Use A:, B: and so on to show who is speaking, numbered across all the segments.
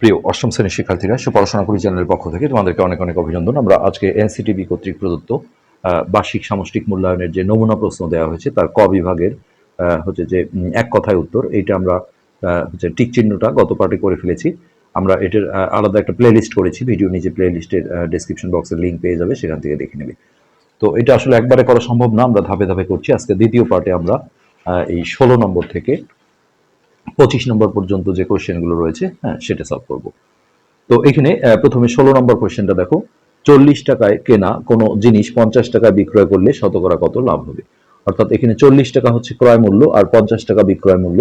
A: প্রিয় অষ্টম শ্রেণির শিক্ষার্থীরা সে পড়াশোনা করি চ্যানেলের পক্ষ থেকে তোমাদেরকে অনেক অনেক অভিনন্দন। আমরা আজকে এনসিটিভি কর্তৃক প্রদত্ত বার্ষিক সামষ্টিক মূল্যায়নের যে নমুনা প্রশ্ন দেওয়া হয়েছে, তার ক বিভাগের হচ্ছে যে এক কথায় উত্তর, এইটা আমরা হচ্ছে টিক চিহ্নটা গত পার্টে করে ফেলেছি। আমরা এটার আলাদা একটা প্লে লিস্ট করেছি, ভিডিও নিচে প্লে লিস্টের ডিসক্রিপশন বক্সের লিঙ্ক পেয়ে যাবে, সেখান থেকে দেখে নেবে। তো এটা আসলে একবারে করা সম্ভব না, আমরা ধাপে ধাপে করছি। আজকে দ্বিতীয় পার্টে আমরা এই ষোলো নম্বর থেকে পঁচিশ নম্বর পর্যন্ত যে কোশ্চেনগুলো রয়েছে হ্যাঁ সেটা সলভ করব। তো এখানে প্রথমে ষোলো নম্বর কোশ্চেনটা দেখো। চল্লিশ টাকায় কেনা কোনো জিনিস পঞ্চাশ টাকায় বিক্রয় করলে শতকরা কত লাভ হবে? অর্থাৎ এখানে চল্লিশ টাকা হচ্ছে ক্রয় মূল্য আর পঞ্চাশ টাকা বিক্রয় মূল্য।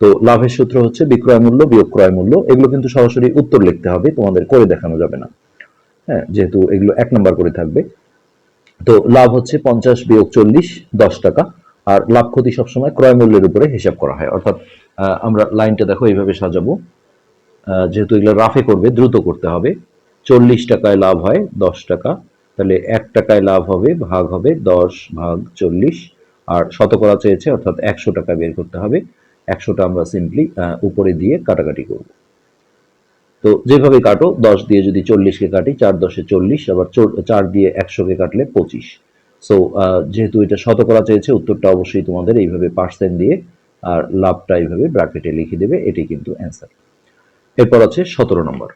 A: তো লাভের সূত্র হচ্ছে বিক্রয় মূল্য, বিয়োগ ক্রয় মূল্য। এগুলো কিন্তু সরাসরি উত্তর লিখতে হবে, তোমাদের করে দেখানো যাবে না। হ্যাঁ যেহেতু এগুলো এক নম্বর করে থাকবে। তো লাভ হচ্ছে পঞ্চাশ বিয়োগ চল্লিশ, দশ টাকা। আর লাভ ক্ষতি সবসময় ক্রয় মূল্যের উপরে হিসাব করা হয়। অর্থাৎ আমরা লাইনটা দেখো, এইভাবে সাজাবো। যেহেতু এগুলো রাফে করবে, দ্রুত করতে হবে। চল্লিশ টাকায় লাভ হয়, দশ টাকা। তাহলে এক টাকায় লাভ হবে, ভাগ হবে দশ ভাগ চল্লিশ। আর শতকরা চেয়েছে, অর্থাৎ একশো টাকা বের করতে হবে। একশোটা আমরা সিম্পলি উপরে দিয়ে কাটাকাটি করব। তো যেভাবে কাটো, দশ দিয়ে যদি চল্লিশকে কাটি, চার দশে চল্লিশ, আবার চার দিয়ে একশোকে কাটলে পঁচিশ। সো যেহেতু এটা শতকরা চেয়েছে, উত্তরটা অবশ্যই তোমাদের এইভাবে পার্সেন্ট দিয়ে আর লাভটা এইভাবে ব্র্যাকেটে লিখে দেবে এটি কিন্তু অ্যান্সার এরপর আছে সতেরো নম্বর।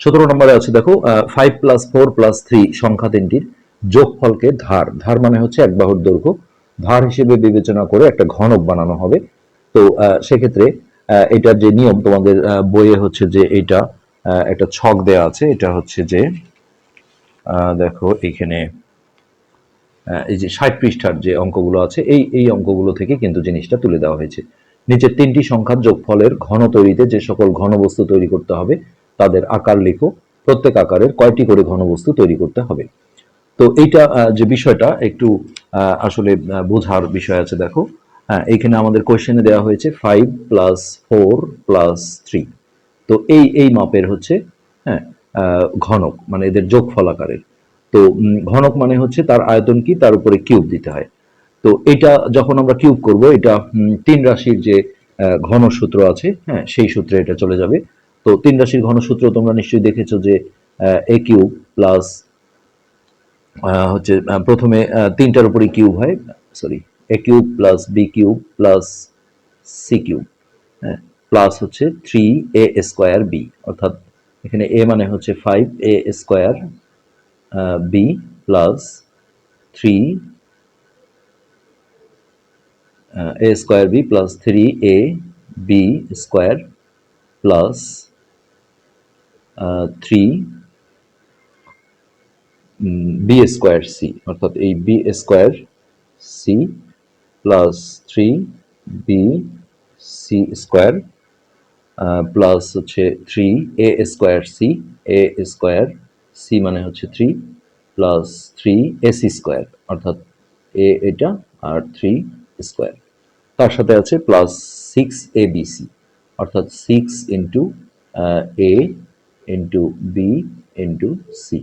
A: সতেরো নম্বরে আছে, দেখো five plus four plus three সংখ্যা তিনটির যোগফলকে ধার। ধার মানে হচ্ছে এক বাহুর দৈর্ঘ্য। ধার হিসেবে বিবেচনা করে একটা ঘনক বানানো হবে। তো সেক্ষেত্রে এটার যে নিয়ম তোমাদের বইয়ে হচ্ছে যে এটা একটা ছক দেয়া আছে। এটা হচ্ছে যে দেখো, এখানে এই যে ষাট পৃষ্ঠার যে অঙ্কগুলো আছে, এই এই অঙ্কগুলো থেকে কিন্তু জিনিসটা তুলে দেওয়া হয়েছে। নিচের তিনটি সংখ্যার যোগফলের ঘন তৈরিতে যে সকল ঘনবস্তু তৈরি করতে হবে, তাদের আকার লেখো। প্রত্যেক আকারের কয়টি করে ঘনবস্তু তৈরি করতে হবে। তো এইটা যে বিষয়টা, একটু আসলে বোঝার বিষয় আছে, দেখো। হ্যাঁ এইখানে আমাদের কোয়েশ্চেনে দেওয়া হয়েছে five plus four plus three তো এই এই মাপের হচ্ছে হ্যাঁ ঘনক মানে এদের যোগফল আকারের। তো ঘনক মানে হচ্ছে তার আয়তন কি? তার উপরে কিউব দিতে হয়। তো এটা যখন আমরা কিউব করব, এটা তিন রাশির যে ঘন সূত্র আছে হ্যাঁ সেই সূত্রে এটা চলে যাবে। তো তিন রাশির ঘন সূত্র তোমরা নিশ্চয়ই দেখেছ যে এ কিউব প্লাস হচ্ছে প্রথমে তিনটার উপরে কিউব হয়, sorry, A cube plus B cube plus C cube হ্যাঁ প্লাস হচ্ছে থ্রি এ স্কোয়ার বি, অর্থাৎ এখানে এ মানে হচ্ছে five A square B plus three A square B plus three A B square plus three B square C অর্থাৎ এই B square C plus three B C square plus হচ্ছে three A square C A square C মানে হচ্ছে three plus three AC square অর্থাৎ এ এটা আর three square তার সাথে আছে plus six A B C অর্থাৎ six into A into B into C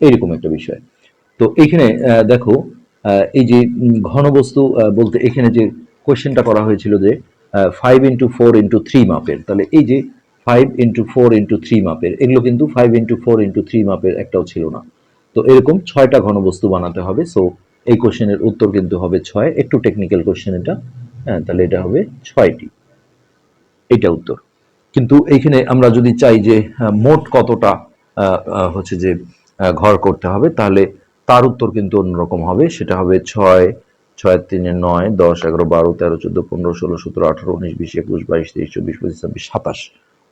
A: এইরকম একটা বিষয়। তো এখানে আহ, দেখো আহ, এই যে উম, ঘনবস্তু আহ, বলতে এখানে যে কোয়েশ্চেনটা করা হয়েছিল যে five into four into three মাপের তাহলে এই যে five into four into three মাপের। এগুলো কিন্তু five into four into three মাপের একটাও ছিল না। তো এরকম ছয়টা ঘনবস্তু বানাতে হবে। সো এই কোশ্চেনের উত্তর কিন্তু হবে ছয়। একটু টেকনিক্যাল কোশ্চেন এটা। হ্যাঁ তাহলে এটা হবে ছয়টি। এটা উত্তর। কিন্তু এইখানে আমরা যদি চাই যে মোট কতটা হচ্ছে যে ঘর করতে হবে, তাহলে তার উত্তর কিন্তু অন্যরকম হবে। সেটা হবে ছয় ছয় তিনে নয়, দশ, এগারো, বারো, তেরো, চোদ্দ, পনেরো, ষোলো, সতেরো, আঠারো, উনিশ, বিশ, একুশ, বাইশ, তেইশ, চব্বিশ, পঁচিশ, ছাব্বিশ, সাতাশ।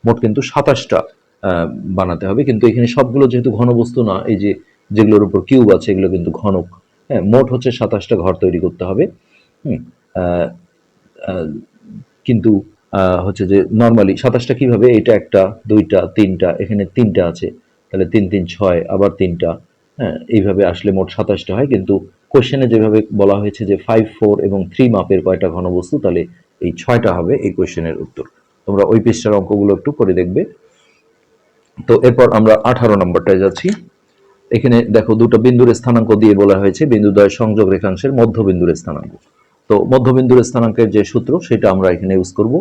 A: মোট কিন্তু সাতাশটা বানাতে হবে। কিন্তু এখানে সবগুলো যেহেতু ঘনবস্তু না, এই যে যেগুলোর উপর কিউব আছে, এগুলো কিন্তু ঘনক। হ্যাঁ মোট হচ্ছে সাতাশটা ঘর তৈরি করতে হবে। কিন্তু হচ্ছে যে নর্মালি সাতাশটা কীভাবে? এটা একটা, দুইটা, তিনটা, এখানে তিনটা আছে। তাহলে তিন তিন, ছয়, আবার তিনটা। হ্যাঁ এইভাবে আসলে মোট সাতাশটা হয়। কিন্তু কোশ্চেনে যেভাবে বলা হয়েছে যে ফাইভ ফোর এবং থ্রি মাপের কয়টা ঘনবস্তু, তাহলে এই ছয়টা হবে এই কোশ্চেনের উত্তর। তোমরা ওই পৃষ্ঠার অঙ্কগুলো একটু করে দেখবে। তো এরপর আমরা আঠারো নম্বরটায় যাচ্ছি। এখানে দেখো দুটো বিন্দুর স্থানাঙ্ক দিয়ে বলা হয়েছে, বিন্দুদ্বয় সংযোগ রেখাংশের মধ্যবিন্দুর স্থানাঙ্ক। তো মধ্যবিন্দুর স্থানাঙ্কের যে সূত্র, সেটা আমরা এখানে ইউজ করব।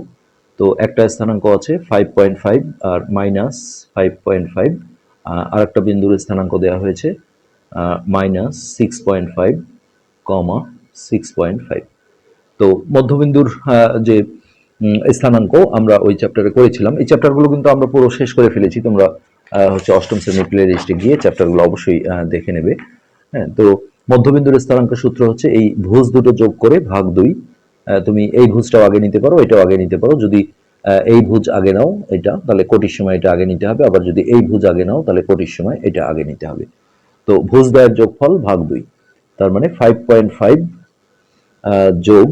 A: তো একটা স্থানাঙ্ক আছে ফাইভ পয়েন্ট ফাইভ আর মাইনাস ফাইভ পয়েন্ট ফাইভ আর একটা বিন্দুর স্থানাঙ্ক দেওয়া হয়েছে minus six point five comma six point five তো মধ্যবিন্দুর যে স্থানাঙ্ক আমরা ওই চ্যাপ্টারে করেছিলাম। এই চ্যাপ্টারগুলো কিন্তু আমরা পুরো শেষ করে ফেলেছি। তোমরা হচ্ছে অষ্টম শ্রেণির প্লে লিস্টে গিয়ে চ্যাপ্টারগুলো অবশ্যই দেখে নেবে। হ্যাঁ তো মধ্যবিন্দুর স্থানাঙ্ক সূত্র হচ্ছে এই ভুজ দুটো যোগ করে ভাগ দুই। তুমি এই ভুজটাও আগে নিতে পারো, এটাও আগে নিতে পারো। যদি এই ভুজ আগে নাও এটা, তাহলে কোটির সময় এটা আগে নিতে হবে। আবার যদি এই ভুজ আগে নাও, তাহলে কোটির সময় এটা আগে নিতে হবে। তো ভুজ দ্বয়ের যোগফল ভাগ দুই। তার মানে ফাইভ পয়েন্ট ফাইভ যোগ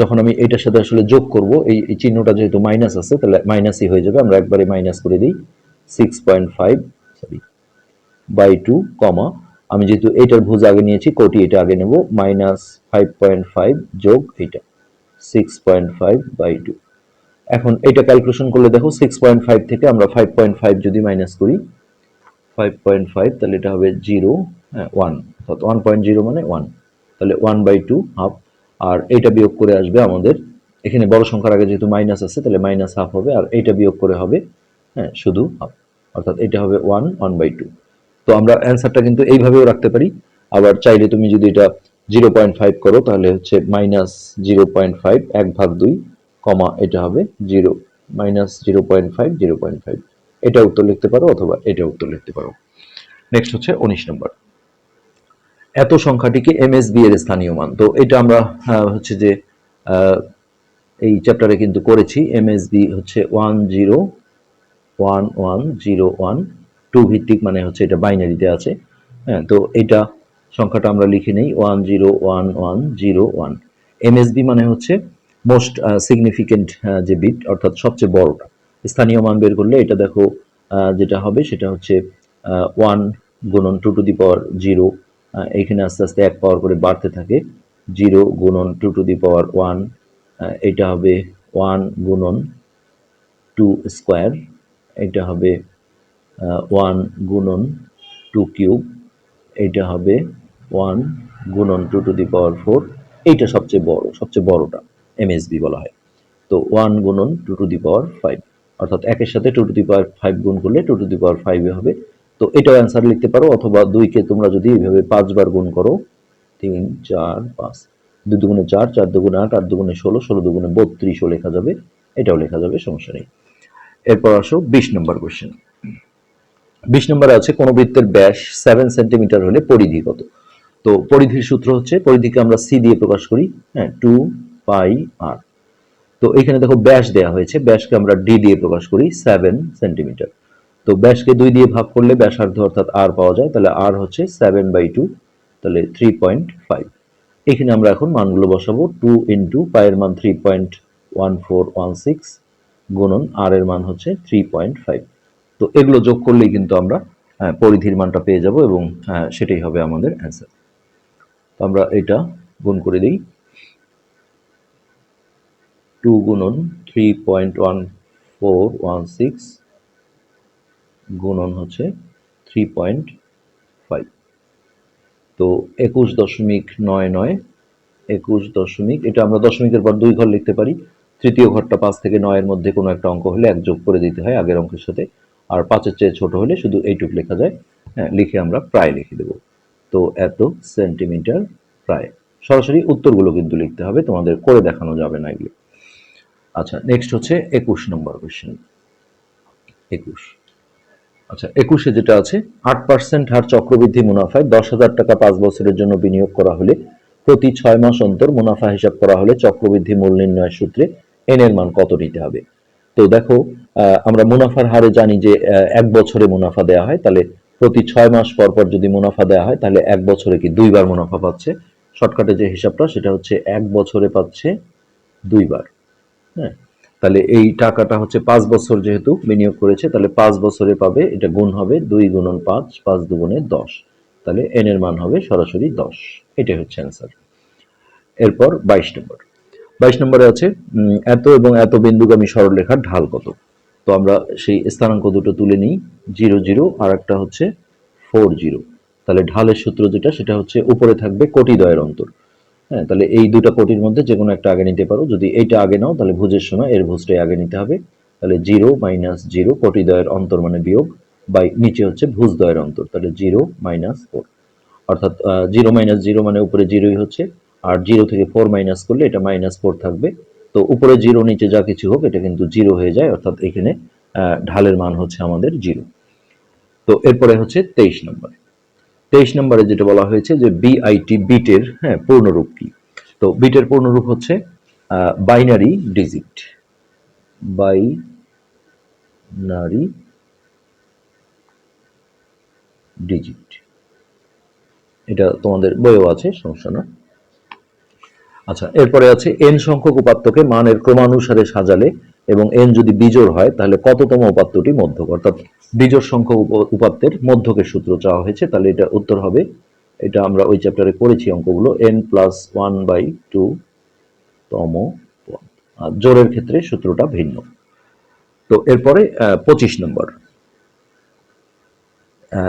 A: যখন আমি এটার সাথে আসলে যোগ করব, এই চিহ্নটা যেহেতু মাইনাস আছে, তাহলে মাইনাসই হয়ে যাবে। আমরা একবারে মাইনাস করে দিই six point five sorry by two comma আমি যেহেতু এইটার ভুজ আগে নিয়েছি, কোটি এটা আগে নেব মাইনাস ফাইভ পয়েন্ট ফাইভ যোগ এইটা six point five by two এখন এটা ক্যালকুলেশন করলে দেখো সিক্স পয়েন্ট ফাইভ থেকে আমরা ফাইভ পয়েন্ট ফাইভ যদি মাইনাস করি ফাইভ পয়েন্ট ফাইভ তাহলে এটা হবে জিরো হ্যাঁ ওয়ান অর্থাৎ ওয়ান পয়েন্ট জিরো মানে ওয়ান তাহলে ওয়ান বাই টু হাফ আর এইটা বিয়োগ করে আসবে আমাদের। এখানে বড় সংখ্যার আগে যেহেতু মাইনাস আছে, তাহলে মাইনাস হাফ হবে, আর এইটা বিয়োগ করে হবে হ্যাঁ শুধু হাফ অর্থাৎ এটা হবে ওয়ান ওয়ান বাই টু তো আমরা অ্যান্সারটা কিন্তু এইভাবেও রাখতে পারি। আবার চাইলে তুমি যদি এটা জিরো পয়েন্ট ফাইভ করো, তাহলে হচ্ছে মাইনাস জিরো পয়েন্ট ফাইভ এক ভাগ দুই কমা এটা হবে zero minus zero point five zero point five এটা উত্তর লিখতে পারো অথবা এটা উত্তর লিখতে পারো। নেক্সট হচ্ছে উনিশ নম্বর এত সংখ্যাটিকে এমএসবি এর স্থানীয় মান। তো এটা আমরা হচ্ছে যে এই চ্যাপ্টারে কিন্তু করেছি। এমএসবি হচ্ছে one zero one one zero one two ভিত্তিক মানে হচ্ছে এটা বাইনারিতে আছে। হ্যাঁ তো এটা সংখ্যাটা আমরা লিখে নেই one zero one one zero one MSB মানে হচ্ছে মোস্ট সিগনিফিকেন্ট যে বিট অর্থাৎ সবচেয়ে বড়টা। স্থানীয় মান বের করলে এটা দেখো যেটা হবে, সেটা হচ্ছে ওয়ান গুণন two to the power zero এইখানে আস্তে আস্তে এক পাওয়ার করে বাড়তে থাকে। জিরো গুণন two to the power one এটা হবে ওয়ান গুণন টু স্কোয়ার এটা হবে ওয়ান গুণন টু কিউব এইটা হবে ওয়ান গুণন two to the power four এইটা সবচেয়ে বড়, সবচেয়ে বড়টা এমএসবি বলা হয়। তো ওয়ান গুণন two to the power five অর্থাৎ একের সাথে two to the power five গুণ করলে টু টু দি পাওয়ার ফাইভে হবে। তো এটাও অ্যান্সার লিখতে পারো, অথবা দুইকে তোমরা যদি এইভাবে পাঁচবার গুণ করো, তিন, চার, পাঁচ, দুই দুগুণে চার চার দুগুণে আট আট দুগুণে ষোলো ষোলো দুগুণে বত্রিশও লেখা যাবে, এটাও লেখা যাবে, সমস্যা নেই। এরপর আসো বিশ নম্বর কোশ্চেন বিশ নম্বরে আছে, কোন বৃত্তের ব্যাস সেভেন সেন্টিমিটার হলে পরিধি কত? তো পরিধির সূত্র হচ্ছে, পরিধিকে আমরা সি দিয়ে প্রকাশ করি হ্যাঁ টু পাই আর তো এখানে দেখো ব্যাস দেয়া হয়েছে, ব্যাসকে আমরা ডি দিয়ে প্রকাশ করি সেভেন সেন্টিমিটার তো ব্যাসকে দুই দিয়ে ভাগ করলে ব্যাসার্ধ অর্থাৎ আর পাওয়া যায়, তাহলে আর হচ্ছে সেভেন বাই টু তাহলে থ্রি পয়েন্ট ফাইভ এখানে আমরা এখন মানগুলো বসাবো টু ইন্টু পায়ের মান three point one four one six গুণন আর এর মান হচ্ছে থ্রি পয়েন্ট ফাইভ তো এগুলো যোগ করলেই কিন্তু আমরা পরিধির মানটা পেয়ে যাব এবং সেটাই হবে আমাদের অ্যান্সার তো আমরা এটা গুণ করে দিই। টু গুণন three point one four one six গুণন হচ্ছে থ্রি পয়েন্ট ফাইভ তো একুশ দশমিক নয় নয়, একুশ দশমিক, এটা আমরা দশমিকের পর দুই ঘর লিখতে পারি। তৃতীয় ঘরটা পাঁচ থেকে নয়ের মধ্যে কোনো একটা অঙ্ক হলে এক যোগ করে দিতে হয় আগের অঙ্কের সাথে। আর পাঁচের চেয়ে ছোট হলে শুধু এইটুক লেখা যায়। হ্যাঁ লিখে আমরা প্রায় লিখে দেব। তো এত সেন্টিমিটার প্রায়। সরাসরি উত্তরগুলো কিন্তু লিখতে হবে, তোমাদের করে দেখানো যাবে না এগুলো। আচ্ছা নেক্সট হচ্ছে একুশ নম্বর কোশ্চেন একুশ। আচ্ছা একুশে যেটা আছে, আট পার্সেন্ট হার চক্রবৃদ্ধি মুনাফায় দশ হাজার টাকা পাঁচ বছরের জন্য বিনিয়োগ করা হলে প্রতি ছয় মাস অন্তর মুনাফা হিসাব করা হলে চক্রবৃদ্ধি মূল নির্ণয়ের সূত্রে এন এর মান কত নিতে হবে। তো দেখো আমরা মুনাফার হারে জানি যে এক বছরে মুনাফা দেওয়া হয়, তাহলে প্রতি ছয় মাস পর পর যদি মুনাফা দেওয়া হয়, তাহলে এক বছরে কি দুইবার মুনাফা পাচ্ছে? শর্টকাটে যে হিসাবটা, সেটা হচ্ছে এক বছরে পাচ্ছে দুইবার হ্যাঁ? তাহলে এই টাকাটা হচ্ছে পাঁচ বছর যেহেতু বিনিয়োগ করেছে, তাহলে পাঁচ বছরে পাবে, এটা গুণ হবে দুই গুণন পাঁচ পাঁচ দুগুণে দশ। তাহলে এন এর মান হবে সরাসরি দশ। এটাই হচ্ছে অ্যান্সার এরপর বাইশ নম্বর। বাইশ নম্বরে আছে এত এবং এত বিন্দুগামী সরলরেখার ঢাল কত? তো আমরা সেই স্থানাঙ্ক দুটো তুলে নিই, জিরো জিরো, আর একটা হচ্ছে ফোর, জিরো। তাহলে ঢালের সূত্র যেটা, সেটা হচ্ছে উপরে থাকবে কোটি দয়ের অন্তর। হ্যাঁ তাহলে এই দুটো কোটির মধ্যে যে কোনো একটা আগে নিতে পারো। যদি এইটা আগে নাও, তাহলে ভুজের সময় এর ভুজটাই আগে নিতে হবে। তাহলে জিরো মাইনাস জিরো কোটিদ্বয়ের অন্তর মানে বিয়োগ, বাই নিচে হচ্ছে ভুজদ্বয়ের অন্তর, তাহলে জিরো মাইনাস ফোর। অর্থাৎ জিরো মাইনাস জিরো মানে উপরে জিরোই হচ্ছে, আর জিরো থেকে ফোর মাইনাস করলে এটা মাইনাস ফোর থাকবে। তো উপরে জিরো, নিচে যা কিছু হোক, এটা কিন্তু জিরো হয়ে যায়, অর্থাৎ এখানে ঢালের মান হচ্ছে আমাদের জিরো। তো এরপরে হচ্ছে তেইশ নম্বর। তেইশ নম্বরে যেটা বলা হয়েছে যে বিআইটি বিটের হ্যাঁ পূর্ণরূপ কি? তো বিটের পূর্ণরূপ হচ্ছে বাইনারি ডিজিট বাইনারি ডিজিট এটা তোমাদের বইও আছে, সমস্যা না? আচ্ছা এরপরে আছে এন সংখ্যক উপাত্তকে মানের ক্রমানুসারে সাজালে এবং এন যদি বিজোড় হয়, তাহলে কততম উপাত্তটি মধ্যক? অর্থাৎ বিজোড় সংখ্যক উপ- উপাত্তের মধ্যকের সূত্র চাওয়া হয়েছে, তাহলে এটা উত্তর হবে। এটা আমরা ওই চ্যাপ্টারে করেছি অঙ্কগুলো। N plus one by two তম আর জোরের ক্ষেত্রে সূত্রটা ভিন্ন। তো এরপরে পঁচিশ নম্বর।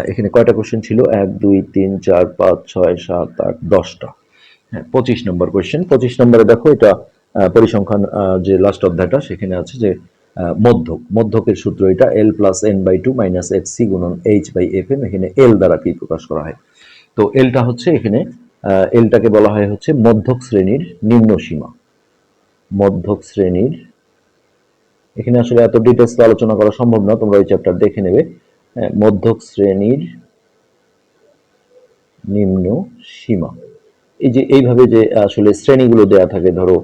A: এখানে কয়টা কোশ্চেন ছিল? এক, দুই, তিন, চার, পাঁচ, ছয়, সাত, আট, দশটা। হ্যাঁ পঁচিশ নম্বর কোশ্চেন পঁচিশ নম্বরে দেখো, এটা পরিসংখ্যান যে লাস্ট অধ্যায়টা সেখানে আছে যে মধ্যক। মধ্যকের সূত্র এটা L plus N by two minus H C গুণন এইচ বাই এফ এম এখানে এল দ্বারা কি প্রকাশ করা হয়? তো এলটা হচ্ছে এখানে এলটাকে বলা হয় হচ্ছে মধ্যক শ্রেণির নিম্ন সীমা। মধ্যক শ্রেণির এখানে আসলে এত ডিটেলস আলোচনা করা সম্ভব না তোমরা ওই চ্যাপ্টার দেখে নেবে। হ্যাঁ, মধ্যক শ্রেণির নিম্ন সীমা। এই যে এইভাবে যে আসলে শ্রেণীগুলো দেয়া থাকে ধরো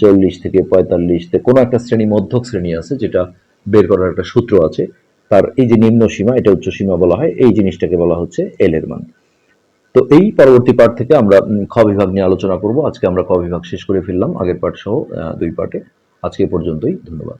A: চল্লিশ থেকে পঁয়তাল্লিশ কোনো একটা শ্রেণি, মধ্যক শ্রেণি আছে যেটা বের করার একটা সূত্র আছে। তার এই যে নিম্ন সীমা, এটা উচ্চ সীমা বলা হয়, এই জিনিসটাকে বলা হচ্ছে এল এর মান। তো এই পরবর্তী পার্ট থেকে আমরা খ বিভাগ নিয়ে আলোচনা করব। আজকে আমরা খ বিভাগ শেষ করে ফেললাম, আগের পার্ট সহ দুই পার্টে আজকে পর্যন্তই, ধন্যবাদ।